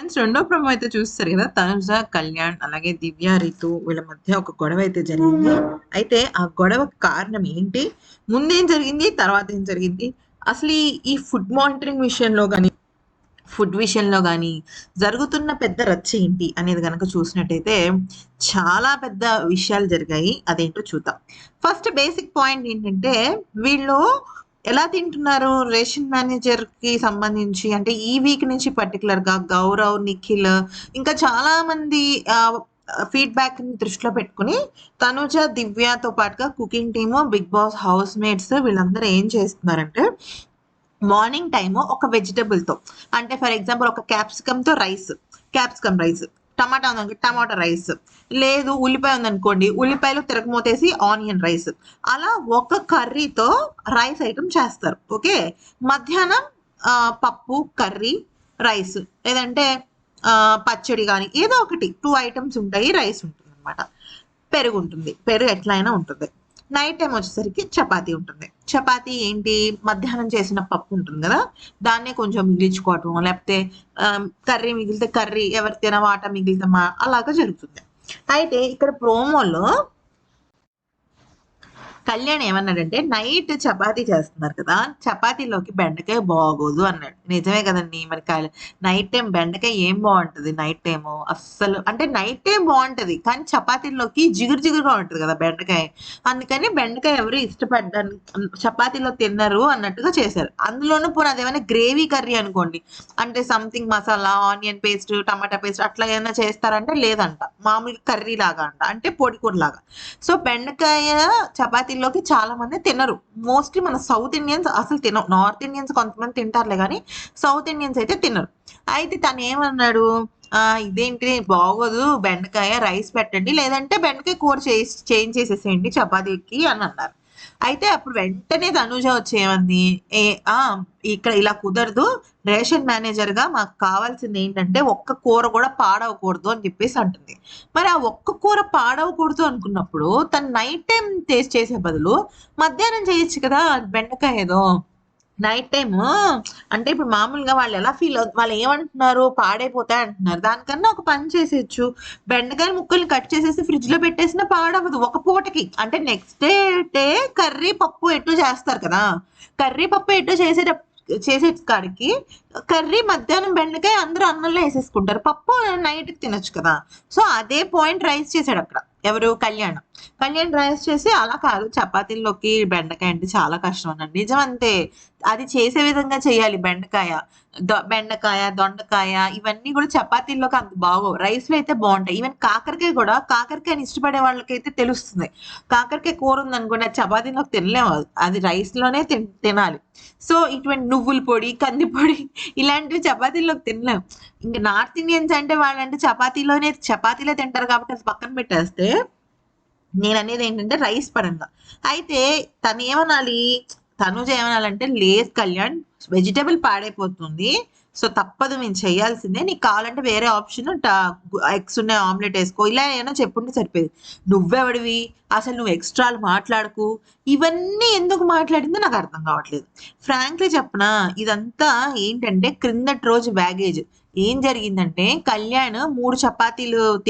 Friends రెండో promo అయితే చూస్తారు కదా తనుజ కళ్యాణ్ అలాగే దివ్య రితు వీళ్ళ మధ్య ఒక గొడవ అయితే జరిగింది. అయితే ఆ గొడవ కారణం ఏంటి? ముందేం జరిగింది? తర్వాత ఏం జరిగింది? అసలు ఈ ఈ ఫుడ్ మానిటరింగ్ విషయంలో కానీ ఫుడ్ విషయంలో కానీ జరుగుతున్న పెద్ద రచ్చ ఏంటి అనేది కనుక చూసినట్టయితే చాలా పెద్ద విషయాలు జరిగాయి. అదేంటో చూద్దాం. ఫస్ట్ బేసిక్ పాయింట్ ఏంటంటే వీళ్ళు ఎలా తింటున్నారు రేషన్ మేనేజర్కి సంబంధించి? అంటే ఈ వీక్ నుంచి పర్టికులర్గా గౌరవ్ నిఖిల్ ఇంకా చాలా మంది ఫీడ్బ్యాక్ని దృష్టిలో పెట్టుకుని తనుజ దివ్యతో పాటుగా cooking team Bigg Boss housemates వీళ్ళందరూ ఏం చేస్తున్నారంటే మార్నింగ్ టైము ఒక వెజిటబుల్తో అంటే ఫర్ ఎగ్జాంపుల్ ఒక క్యాప్సికమ్తో రైస్ క్యాప్సికమ్ రైస్ టమాటా ఉందనుకో టమాటా రైస్. లేదు ఉల్లిపాయ ఉందనుకోండి ఉల్లిపాయలు తిరగమూతేసి ఆనియన్ రైస్. అలా ఒక కర్రీతో రైస్ ఐటమ్ చేస్తారు ఓకే? మధ్యాహ్నం పప్పు కర్రీ రైస్. లేదంటే పచ్చడి కానీ ఏదో ఒకటి. టూ ఐటమ్స్ ఉంటాయి రైస్ ఉంటుంది అనమాట పెరుగు ఉంటుంది. పెరుగు ఎట్లయినా ఉంటుంది. నైట్ టైం వచ్చేసరికి చపాతీ ఉంటుంది. చపాతీ ఏంటి? మధ్యాహ్నం చేసిన పప్పు ఉంటుంది కదా? దాన్నే కొంచెం మిగిల్చుకోవటం లేకపోతే కర్రీ మిగిలితే కర్రీ ఎవరి తిన వాట మిగిలితే మా అలాగా జరుగుతుంది. అయితే ఇక్కడ ప్రోమోలో కళ్యాణ్ ఏమన్నాడంటే నైట్ చపాతీ చేస్తున్నారు కదా చపాతీలోకి బెండకాయ బాగోదు అన్నాడు. నిజమే కదండి మరి నైట్ టైం బెండకాయ ఏం బాగుంటది? నైట్ టైం అస్సలు అంటే నైట్ టైం బాగుంటుంది కానీ చపాతీలోకి జిగురు జిగురుగా ఉంటుంది కదా బెండకాయ. అందుకని బెండకాయ ఎవరు ఇష్టపడ్డాను చపాతీలో తిన్నారు అన్నట్టుగా చేశారు. అందులోనూ పోనీ అదేమైనా గ్రేవీ కర్రీ అనుకోండి అంటే something masala onion paste tomato paste అట్లా ఏమైనా చేస్తారంటే లేదంట. మామూలు కర్రీ లాగా అంట అంటే పొడి కూర లాగా సో బెండకాయ చపాతీ చపాతీలోకి చాలా మంది తినరు. మోస్ట్లీ మన సౌత్ ఇండియన్స్ అసలు తినరు నార్త్ ఇండియన్స్ కొంతమంది తింటారులే కానీ సౌత్ ఇండియన్స్ అయితే తినరు. అయితే తను ఏమన్నాడు? ఇదేంటి? బాగోదు. బెండకాయ రైస్ పెట్టండి. లేదంటే బెండకాయ కూర చేసి చేంజ్ చేసేసేయండి చపాతీకి అని అన్నారు. అయితే అప్పుడు వెంటనే తనుజ వచ్చి ఏమంది ఏ ఆ ఇక్కడ ఇలా కుదరదు. రేషన్ మేనేజర్గా మాకు కావాల్సింది ఏంటంటే ఒక్క కూర కూడా పాడవకూడదు అని చెప్పేసి అంటుంది. మరి ఆ ఒక్క కూర పాడవకూడదు అనుకున్నప్పుడు తను నైట్ టైం టేస్ట్ చేసే బదులు మధ్యాహ్నం చేయొచ్చు కదా బెండకాయ ఏదో. నైట్ టైమ్ అంటే ఇప్పుడు మామూలుగా వాళ్ళు ఎలా ఫీల్ వాళ్ళు ఏమంటున్నారు? పాడైపోతాయి అంటున్నారు. దానికన్నా ఒక పని చేసేయచ్చు. బెండకాయ ముక్కల్ని కట్ చేసేసి ఫ్రిడ్జ్లో పెట్టేసిన పాడవదు ఒక పూటకి. అంటే నెక్స్ట్ డే డే కర్రీ పప్పు ఎటు చేస్తారు కదా. కర్రీ పప్పు ఎటు చేసేటప్పుడు చేసే కాడికి కర్రీ మధ్యాహ్నం బెండకాయ అందరూ అన్నంలో వేసేసుకుంటారు. పప్పు నైట్కి తినొచ్చు కదా. సో అదే పాయింట్ రైస్ చేశాడు అక్కడ. ఎవరు? కళ్యాణం. కళ్యాణ్ రైస్ చేసి అలా కాదు చపాతీల్లోకి బెండకాయ అంటే చాలా కష్టం అన్నాడు నిజం అంతే అది చేసే విధంగా చేయాలి బెండకాయ. బెండకాయ దొండకాయ ఇవన్నీ కూడా చపాతీల్లోకి అంత బాగోవు. రైస్లో అయితే బాగుంటాయి. ఈవెన్ కాకరకాయ కూడా కాకరకాయని ఇష్టపడే వాళ్ళకైతే తెలుస్తుంది. కాకరకాయ కూర ఉందనుకోండి అది చపాతీలోకి తినలేము. అది. రైస్లోనే రైస్లోనే తినాలి. సో ఇటువంటి నువ్వుల పొడి కంది పొడి ఇలాంటివి చపాతీల్లోకి తినలేము. ఇంకా నార్త్ ఇండియన్స్ అంటే వాళ్ళంటే చపాతీలోనే చపాతీలే తింటారు కాబట్టి అది పక్కన పెట్టేస్తే నేను అనేది ఏంటంటే రైస్ పరంగా. అయితే తను ఏమనాలి తనుజ ఏమనాలంటే లేదు కళ్యాణ్ వెజిటేబుల్ పాడైపోతుంది. సో తప్పదు మేము చేయాల్సిందే. నీకు కావాలంటే వేరే ఆప్షన్ ఎగ్స్ ఉన్నాయి ఆమ్లెట్ వేసుకో. ఇలా ఏమైనా చెప్పుంటే సరిపోయేది. నువ్వెవడివి? అసలు నువ్వు ఎక్స్ట్రాలు మాట్లాడకు. ఇవన్నీ ఎందుకు మాట్లాడిందో నాకు అర్థం కావట్లేదు. ఫ్రాంక్లీ చెప్పనా ఇదంతా ఏంటంటే క్రిందటి రోజు బ్యాగేజ్. ఏం జరిగిందంటే కళ్యాణ్ మూడు చపాతీలు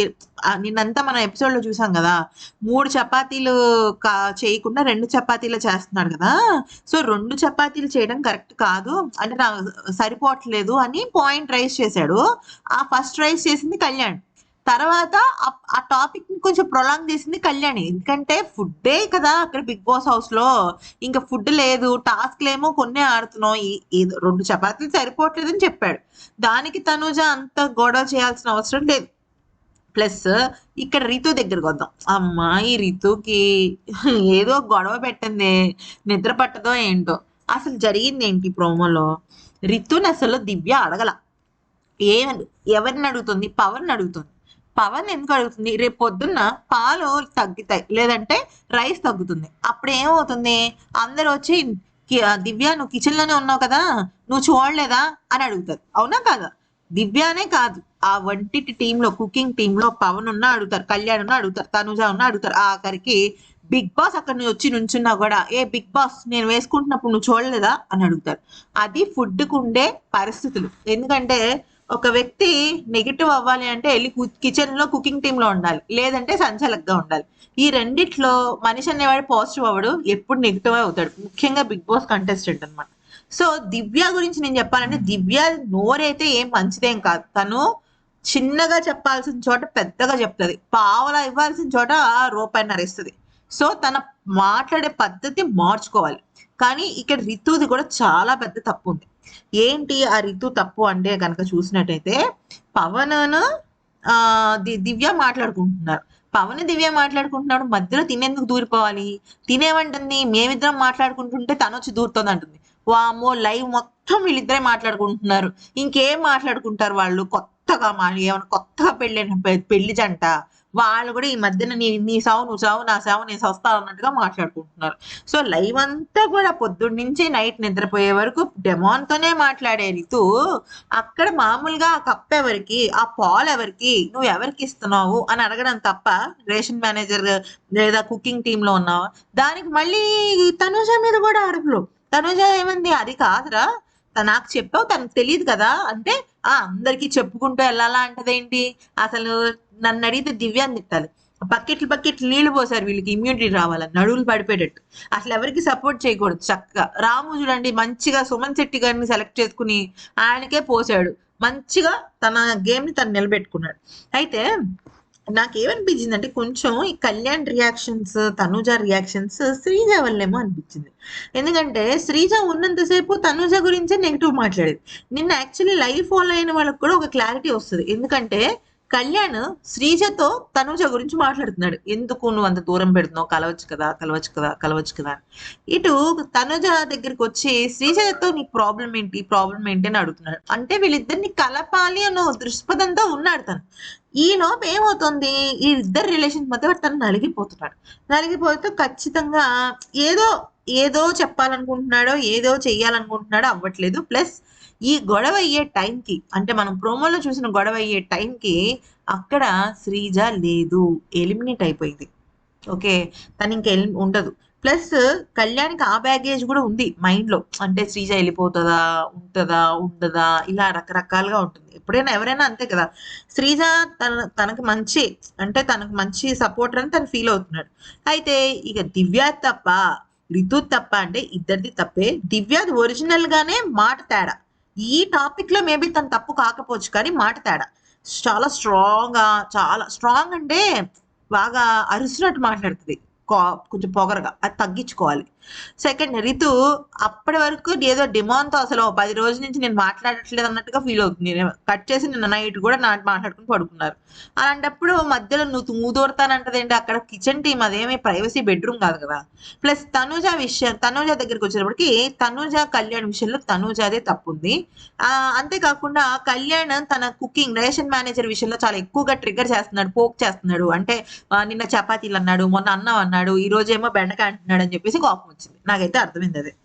నిన్నంతా మన ఎపిసోడ్లో చూసాం కదా. మూడు చపాతీలు కా చేయకుండా రెండు చపాతీలు చేస్తున్నాడు కదా. సో రెండు చపాతీలు చేయడం కరెక్ట్ కాదు. అంటే నాకు సరిపోవట్లేదు అని పాయింట్ రైస్ చేశాడు. ఆ ఫస్ట్ రైస్ చేసింది కళ్యాణ్. తర్వాత ఆ- టాపిక్ని కొంచెం ప్రొలాంగ్ చేసింది కళ్యాణి. ఎందుకంటే ఫుడ్డే కదా అక్కడ బిగ్ బాస్ హౌస్లో. ఇంకా ఫుడ్ లేదు. టాస్క్ లేమో కొన్ని ఆడుతున్నాం. ఈ- ఏదో రెండు చపాతీలు సరిపోవట్లేదని చెప్పాడు. దానికి తనుజ అంత గొడవ చేయాల్సిన అవసరం లేదు. ప్లస్ ఇక్కడ రితు దగ్గరకు వద్దాం. అమ్మా ఈ రితుకి ఏదో గొడవ పెట్టింది. నిద్ర పట్టదో ఏంటో. అసలు జరిగింది ఏంటి ప్రోమోలో? రితున్ అసలు దివ్య అడగల. ఏమని ఎవరిని అడుగుతుంది? పవన్ అడుగుతుంది. పవన్ ఎందుకు అడుగుతుంది? రేపు పొద్దున్న పాలు తగ్గుతాయి లేదంటే రైస్ తగ్గుతుంది. అప్పుడు ఏమవుతుంది? అందరూ వచ్చి దివ్య నువ్వు కిచెన్లోనే ఉన్నావు కదా నువ్వు చూడలేదా అని అడుగుతారు. అవునా కాదా? దివ్యానే కాదు. ఆ వంటిటి టీంలో కుకింగ్ టీంలో పవన్ ఉన్నా అడుగుతారు కళ్యాణ్ ఉన్నా అడుగుతారు తనుజ ఉన్నా అడుగుతారు. ఆఖరికి బిగ్ బాస్ అక్కడ నుంచి వచ్చి నుంచున్నా కూడా ఏ బిగ్ బాస్ నేను వేసుకుంటున్నప్పుడు నువ్వు చూడలేదా? అని అడుగుతారు. అది ఫుడ్కు ఉండే పరిస్థితులు. ఎందుకంటే ఒక వ్యక్తి నెగిటివ్ అవ్వాలి అంటే వెళ్ళి కిచెన్లో కుకింగ్ టీమ్లో ఉండాలి. లేదంటే సంచలకగా ఉండాలి. ఈ రెండిట్లో మనిషి అనేవాడు పాజిటివ్ అవ్వడు ఎప్పుడు నెగిటివ్ అవుతాడు. ముఖ్యంగా బిగ్ బాస్ కంటెస్టెంట్ అన్నమాట. సో దివ్య గురించి నేను చెప్పాలంటే దివ్య నోరైతే ఏం మంచిదేం కాదు. తను చిన్నగా చెప్పాల్సిన చోట పెద్దగా చెప్తుంది. పావలా ఇవ్వాల్సిన చోట రూపాయి ఇస్తుంది సో తన మాట్లాడే పద్ధతి మార్చుకోవాలి. కానీ ఇక్కడ రితుది కూడా చాలా పెద్ద తప్పు ఉంది. ఏంటి ఆ రితు తప్పు అంటే కనుక చూసినట్టయితే పవనను ఆ ది- దివ్య మాట్లాడుకుంటున్నారు. పవన్ దివ్య మాట్లాడుకుంటున్నాడు మధ్యలో తినేందుకు దూరిపోవాలి? తినేమంటుంది మేమిద్దరం మాట్లాడుకుంటుంటే తను వచ్చి దూరుతుంది అంటుంది. వామో లైవ్ మొత్తం వీళ్ళిద్దరే మాట్లాడుకుంటున్నారు. ఇంకేం మాట్లాడుకుంటారు వాళ్ళు? కొత్తగా మా ఏమైనా కొత్తగా పెళ్ళైన పె- పెళ్ళి జంట? వాళ్ళు కూడా ఈ మధ్యన నీ నీ సావు నువ్వు సావు నా సావు నేను సస్తా అన్నట్టుగా మాట్లాడుకుంటున్నారు. సో లైవ్ అంతా కూడా పొద్దున్న నుంచి నైట్ నిద్రపోయే వరకు డెమాన్ తోనే మాట్లాడే రితు అక్కడ మామూలుగా ఆ కప్ ఎవరికి ఆ పాల్ ఎవరికి నువ్వు ఎవరికి ఇస్తున్నావు అని అడగడం తప్ప రేషన్ మేనేజర్ లేదా కుకింగ్ టీంలో ఉన్నావు? ఉన్నావా దానికి మళ్ళీ తనుజ మీద కూడా అడుగులు తనుజ ఏమంది? అది కాదురా. నాకు చెప్పావు తనకు తెలియదు కదా. అంటే ఆ అందరికి చెప్పుకుంటూ వెళ్ళాలా అంటదేంటి? అసలు నన్ను అడిగితే దివ్యాన్ని తిట్టాలి. బకెట్లు బకెట్లు నీళ్ళు పోసారు వీళ్ళకి ఇమ్యూనిటీ రావాలని నడువులు పడిపోయేటట్టు. అసలు ఎవరికి సపోర్ట్ చేయకూడదు చక్కగా. రాము చూడండి మంచిగా సుమన్ శెట్టి గారిని సెలెక్ట్ చేసుకుని ఆయనకే పోసాడు. మంచిగా తన గేమ్ని తను నిలబెట్టుకున్నాడు. అయితే నాకు ఏమనిపించింది అంటే కొంచెం ఈ కళ్యాణ్ రియాక్షన్స్ తనుజ రియాక్షన్స్ శ్రీజ వల్లేమో అనిపించింది. ఎందుకంటే శ్రీజ ఉన్నంతసేపు తనుజ గురించే నెగిటివ్ మాట్లాడేది. నిన్న యాక్చువల్లీ లైవ్ ఫాలో అయిన వాళ్ళకి కూడా ఒక క్లారిటీ వస్తుంది. ఎందుకంటే కళ్యాణ్ శ్రీజతో తనుజ గురించి మాట్లాడుతున్నాడు. ఎందుకు నువ్వు అంత దూరం పెడుతున్నావు? కలవచ్చు కదా కలవచ్చు కదా కలవచ్చు కదా అని. ఇటు తనుజ దగ్గరికి వచ్చి శ్రీజతో నీ ప్రాబ్లం ఏంటి? ప్రాబ్లం ఏంటి అని అడుగుతున్నాడు. అంటే వీళ్ళిద్దరిని కలపాలి అన్న దృక్పథంతో ఉన్నాడు తను. ఈ లోపు ఏమవుతుంది? ఈ ఇద్దరు రిలేషన్ మధ్య తను నలిగిపోతున్నాడు. నలిగిపోతూ ఖచ్చితంగా ఏదో ఏదో చెప్పాలనుకుంటున్నాడో ఏదో చెయ్యాలనుకుంటున్నాడో అవ్వట్లేదు. ప్లస్ ఈ గొడవ అయ్యే టైంకి అంటే మనం ప్రోమోలో చూసిన గొడవ అయ్యే టైంకి అక్కడ శ్రీజ లేదు ఎలిమినేట్ అయిపోయింది. ఓకే తను ఇంకా ఎలి ఉండదు. ప్లస్ కళ్యాణ్కి ఆ బ్యాగేజ్ కూడా ఉంది మైండ్లో. అంటే శ్రీజ వెళ్ళిపోతుందా ఉంటుందా ఉండదా ఇలా రకరకాలుగా ఉంటుంది. ఎప్పుడైనా ఎవరైనా అంతే కదా. శ్రీజ తన తనకు మంచి అంటే తనకు మంచి సపోర్టర్ అని తను ఫీల్ అవుతున్నాడు. అయితే ఇక దివ్య తప్ప రితు తప్ప అంటే ఇద్దరిది తప్పే. దివ్యాది ఒరిజినల్ గానే మాట తేడా. ఈ టాపిక్లో మేబీ తన తప్పు కాకపోవచ్చు కానీ మాట తేడా. చాలా స్ట్రాంగ్గా చాలా స్ట్రాంగ్ అంటే బాగా అరిసినట్టు మాట్లాడుతుంది. కో- కొంచెం పొగరగా అది తగ్గించుకోవాలి. సెకండ్ రితు అప్పటి వరకు ఏదో డిమాండ్తో అసలు పది రోజుల నుంచి నేను మాట్లాడట్లేదు అన్నట్టుగా ఫీల్ అవుతుంది. కట్ చేసి నిన్న నైట్ కూడా నా మాట్లాడుకుని పడుకున్నారు. అలాంటప్పుడు మధ్యలో నువ్వు మూదోడతానంటదేంటి అక్కడ కిచెన్ టీమ్ అదేమి ప్రైవసీ బెడ్రూమ్ కాదు కదా. ప్లస్ తనూజ విషయం తనూజ దగ్గరికి వచ్చేటప్పటికి తనూజ కళ్యాణ్ విషయంలో తనూజదే తప్పు ఉంది అంతేకాకుండా కళ్యాణ్ తన కుకింగ్ రేషన్ మేనేజర్ విషయంలో చాలా ఎక్కువగా ట్రిగర్ చేస్తున్నాడు పోక్ చేస్తున్నాడు. అంటే నిన్న చపాతీలు అన్నాడు మొన్న అన్నం అన్నాడు ఈ రోజు ఏమో బెండకాయ అంటున్నాడు అని చెప్పేసి కోపం maguetar, depende de,